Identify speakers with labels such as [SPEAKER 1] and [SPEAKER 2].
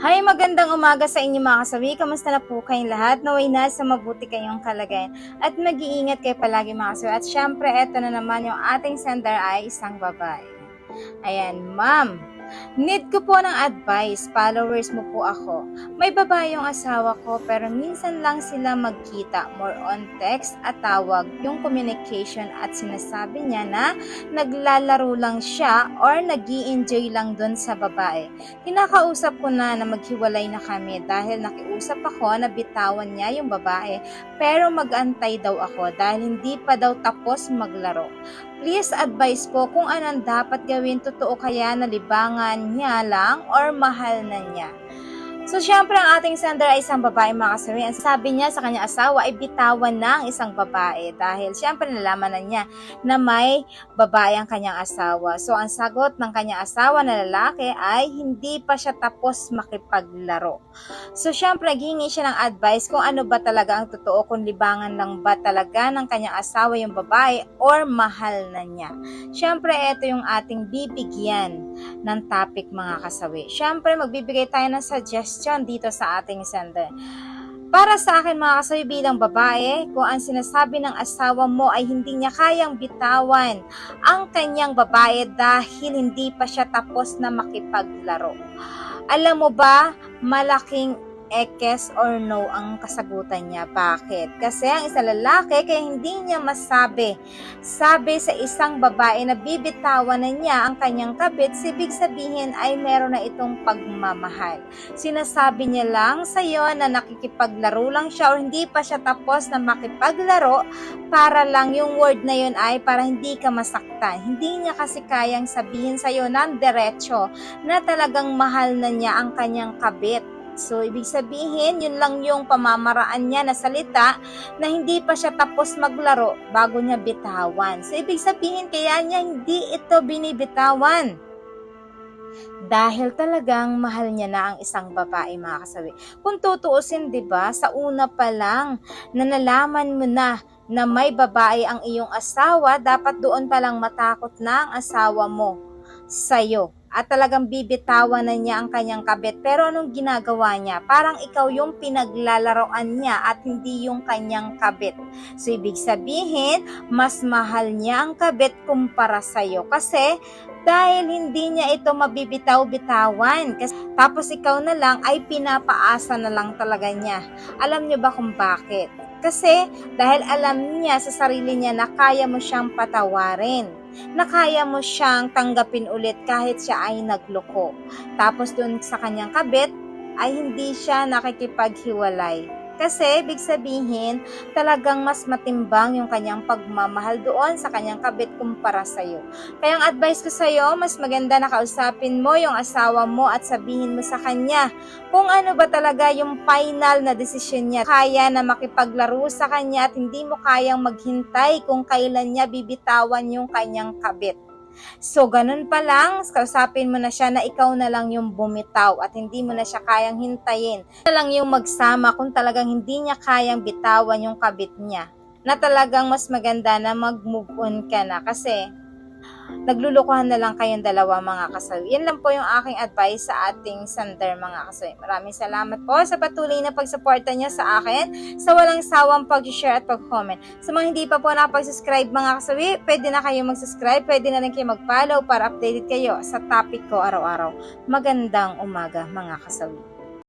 [SPEAKER 1] Hi, magandang umaga sa inyo mga kasawi. Kamusta na po kayong lahat? Naway na sa mabuti kayong kalagayan. At mag-iingat kayo palagi mga kasawi. At syempre, eto na naman yung ating sender ay isang babae. Ayan, ma'am. Need ko po ng advice. Followers mo po ako. May babae yung asawa ko pero minsan lang sila magkita. More on text at tawag yung communication at sinasabi niya na naglalaro lang siya or nag enjoy lang dun sa babae. Kinakausap ko na na maghiwalay na kami dahil nakiusap ako na bitawan niya yung babae pero mag-antay daw ako dahil hindi pa daw tapos maglaro. Please advise po kung anong dapat gawin totoo kaya na libangan niya lang or mahal na niya. So, syempre, ang ating sender ay isang babae mga kasawi. Ang sabi niya sa kanyang asawa ay bitawan na ang isang babae dahil syempre nalaman na niya na may babae ang kanyang asawa. So, ang sagot ng kanyang asawa na lalaki ay hindi pa siya tapos makipaglaro. So, syempre, naghingi siya ng advice kung ano ba talaga ang totoo, kung libangan lang ba talaga ng kanyang asawa yung babae or mahal na niya. Syempre, ito yung ating bibigyan ng topic mga kasawi. Syempre, magbibigay tayo ng suggestion dito sa ating sender. Para sa akin mga kasawi bilang babae, kung ang sinasabi ng asawa mo ay hindi niya kayang bitawan ang kanyang babae dahil hindi pa siya tapos na makipaglaro. Alam mo ba, malaking ekes or no ang kasagutan niya. Bakit? Kasi ang isang lalaki kaya hindi niya masabi. Sabi sa isang babae na bibitawan na niya ang kanyang kabit, sibig sabihin ay meron na itong pagmamahal. Sinasabi niya lang sa iyo na nakikipaglaro lang siya o hindi pa siya tapos na makipaglaro para lang yung word na yun ay para hindi ka masaktan. Hindi niya kasi kayang sabihin sa iyo ng diretsyo na talagang mahal na niya ang kanyang kabit. So, ibig sabihin, yun lang yung pamamaraan niya na salita na hindi pa siya tapos maglaro bago niya bitawan. So, ibig sabihin, kaya niya hindi ito binibitawan. Dahil talagang mahal niya na ang isang babae, mga kasawi. Kung tutuusin, di ba, sa una pa lang, na nalaman mo na na may babae ang iyong asawa, dapat doon pa lang matakot na ang asawa mo sa'yo at talagang bibitawan na niya ang kanyang kabit. Pero anong ginagawa niya? Parang ikaw yung pinaglalaroan niya at hindi yung kanyang kabit. So, ibig sabihin, mas mahal niya ang kabit kumpara sa'yo. Kasi, dahil hindi niya ito mabibitaw-bitawan. Kasi, tapos ikaw na lang ay pinapaasa na lang talaga niya. Alam niyo ba kung bakit? Kasi dahil alam niya sa sarili niya na kaya mo siyang patawarin na kaya mo siyang tanggapin ulit kahit siya ay nagloko. Tapos dun sa kanyang kabit, ay hindi siya nakikipaghiwalay. Kasi, big sabihin, talagang mas matimbang yung kanyang pagmamahal doon sa kanyang kabit kumpara sa'yo. Kaya ang advice ko sa'yo, mas maganda na kausapin mo yung asawa mo at sabihin mo sa kanya kung ano ba talaga yung final na desisyon niya. Kaya na makipaglaro sa kanya at hindi mo kayang maghintay kung kailan niya bibitawan yung kanyang kabit. So, ganun pa lang, kausapin mo na siya na ikaw na lang yung bumitaw at hindi mo na siya kayang hintayin. Na lang yung magsama kung talagang hindi niya kayang bitawan yung kabit niya. Na talagang mas maganda na mag-move on ka na kasi naglulukuhan na lang kayong dalawa mga kasawi. Yan lang po yung aking advice sa ating sender mga kasawi. Maraming salamat po sa patuloy na pagsuporta niya sa akin, sa walang sawang pag-share at pag-comment. Sa mga hindi pa po nakapag-subscribe mga kasawi, pwede na kayo mag-subscribe, pwede na rin kayo mag-follow para updated kayo sa topic ko araw-araw. Magandang umaga mga kasawi.